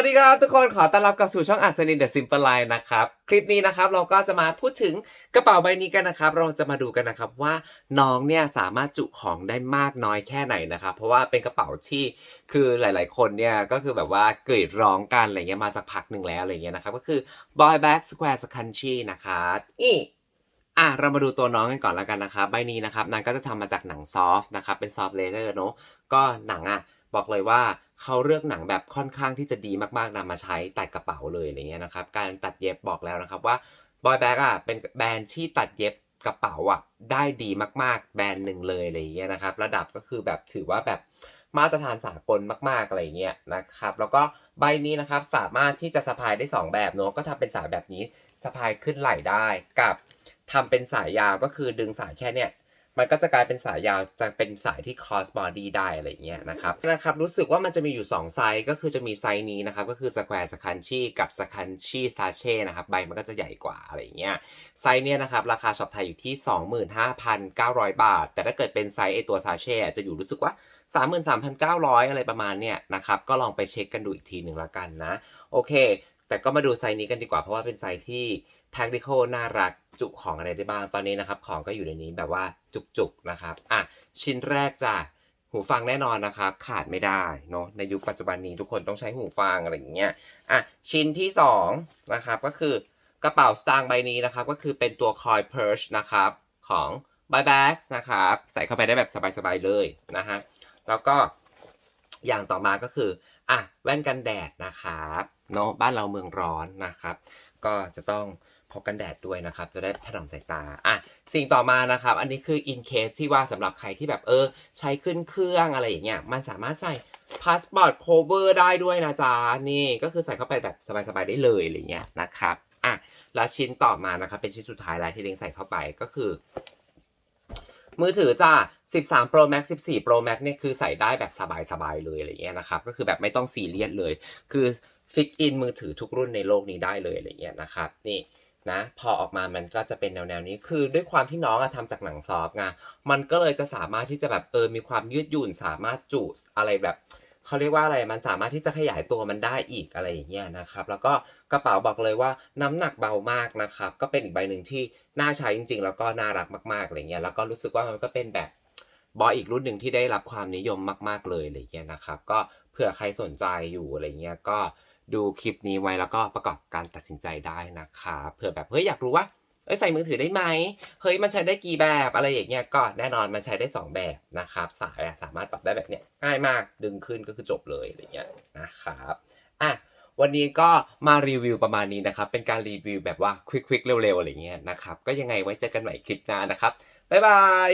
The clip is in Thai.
สวัสดีครับทุกคนขอต้อนรับกลับสู่ช่องอัศนินเดอะซิมเปิลไลน์นะครับ คลิปนี้นะครับเราก็จะมาพูดถึงกระเป๋าใบนี้กันนะครับ เราจะมาดูกันนะครับว่าน้องเนี่ยสามารถจุของได้มากน้อยแค่ไหนนะครับ เพราะว่าเป็นกระเป๋าที่คือหลาย ๆ คนเนี่ยก็คือแบบว่าเกรีดร้องกันอะไรเงี้ยมาสักพักหนึ่งแล้วอะไรเงี้ยนะครับก็คือ Boy Bag Square Scrunchie นะครับอีอะเรามาดูตัวน้องกันก่อนแล้วกันนะครับใบนี้นะครับนางก็จะทำมาจากหนังซอฟต์นะครับเป็นซอฟต์เลเ h อร์เนอะก็หนังอะ บอกเลยว่าเขาเลือกหนังแบบค่อนข้างที่จะดีมากๆนำมาใช้ตัดกระเป๋าเลยอะไรเงี้ยนะครับ การตัดเย็บบอกแล้วนะครับว่า Boy Bag อะเป็นแบรนด์ที่ตัดเย็บกระเป๋าอะได้ดีมากๆ แบรนด์หนึ่งเลยอะไรเงี้ยนะครับ ระดับก็คือแบบถือว่าแบบมาตรฐานสากลมากๆอะไรเงี้ยนะครับ แล้วก็ใบนี้นะครับสามารถที่จะสะพายได้ 2 แบบเนอะก็ทำเป็นสายแบบนี้สะพายขึ้นไหล่ได้กับทำเป็นสายยาวก็คือดึงสายแค่เนี้ย มันก็จะกลายเป็นสายยาวจะเป็นสายที่ cross body ได้อะไรเงี้ยนะครับนะครับรู้สึกว่ามันจะมีอยู่ 2 ไซส์ก็คือจะมีไซส์นี้นะครับก็คือ square s c r u n c h i กับ s c r u n c h i sache นะครับใบมันก็จะใหญ่กว่าอะไรเงี้ยไซส์เนี้ยนะครับราคาช็อปไทยอยู่ที่ 25,900 บาท แต่ถ้าเกิดเป็นไซส์ไอตัว sache จะอยู่รู้สึกว่า33,900 อะไรประมาณเนี้ยนะครับ ก็ลองไปเช็คกันดูอีกทีหนึ่งละกันนะ โอเค แต่ก็มาดูไซส์นี้กันดีกว่าเพราะว่าเป็นไซส์ที่ practical น่ารักจุของอะไรได้บ้างตอนนี้นะครับ ของก็อยู่ในนี้แบบว่าจุกๆนะครับอะชิ้นแรกจ้ะหูฟังแน่นอนนะครับ ขาดไม่ได้เนาะในยุคปัจจุบันนี้ทุกคนต้องใช้หูฟังอะไรอย่างเงี้ยอะชิ้นที่สองนะครับก็คือกระเป๋าสตางค์ใบนี้นะครับ ก็คือเป็นตัว coin purse นะครับของ b y bags นะครับใส่เข้าไปได้แบบสบายๆเลยนะฮะแล้วก็อย่างต่อมาก็คือ อะแว่นกันแดดนะครับเนาะบ้านเราเมืองร้อนนะครับ ก็จะต้องพกกันแดดด้วยนะครับ จะได้ถนอมสายตาอะสิ่งต่อมานะครับ อันนี้คือ in case ที่ว่าสำหรับใครที่แบบเออ ใช้ขึ้นเครื่องอะไรอย่างเงี้ยมันสามารถใส่ passport cover ได้ด้วยนะจ๊ะนี่ก็คือใส่เข้าไปแบบสบายๆได้เลยอะไรเงี้ยนะครับอะแล้วชิ้นต่อมานะครับเป็นชิ้นสุดท้ายแล้วที่เล้งใส่เข้าไปก็คือ มือถือจ้า13 Pro Max 14 Pro Max เนี่ยคือใส่ได้แบบสบายๆเลยอะไรเงี้ยนะครับก็คือแบบไม่ต้องซีเรียสเลย คือฟิกอินมือถือทุกรุ่นในโลกนี้ได้เลยอะไรเงี้ยนะครับนี่นะพอออกมามันก็จะเป็นแนวๆนี้คือด้วยความที่น้องอะทำจากหนังซอฟต์ไงมันก็เลยจะสามารถที่จะแบบเออมีความยืดหยุ่นสามารถจุอะไรแบบ เขาเรียกว่าอะไรมันสามารถที่จะขยายตัวมันได้อีกอะไรอย่างเงี้ยนะครับ แล้วก็กระเป๋าบอกเลยว่าน้ำหนักเบามากนะครับ ก็เป็นอีกใบหนึ่งที่น่าใช้จริง ๆ แล้วก็น่ารักมากๆอะไรเงี้ยแล้วก็รู้สึกว่ามันก็เป็นแบบบออีกรุ่นหนึ่งที่ได้รับความนิยมมาก ๆเลยอะไรเงี้ยนะครับ ก็เผื่อใครสนใจอยู่อะไรเงี้ยก็ดูคลิปนี้ไว้แล้วก็ประกอบการตัดสินใจได้นะครับเผื่อแบบเฮ้ยอยากรู้ว่า อ้ยใส่มือถือได้ไหมเฮ้ยมันใช้ได้กี่แบบอะไรอย่างเงี้ยก็แน่นอนมันใช้ได้ 2 แบบนะครับ สายสามารถปรับได้แบบเนี้ยง่ายมากดึงขึ้นก็คือจบเลยอะไรเงี้ยนะครับอะวันนี้ก็มารีวิวประมาณนี้นะครับ เป็นการรีวิวแบบว่าควิกๆเร็วๆอะไรเงี้ยนะครับ ก็ยังไงไว้เจอกันใหม่คลิปหน้านะครับ บ๊ายบาย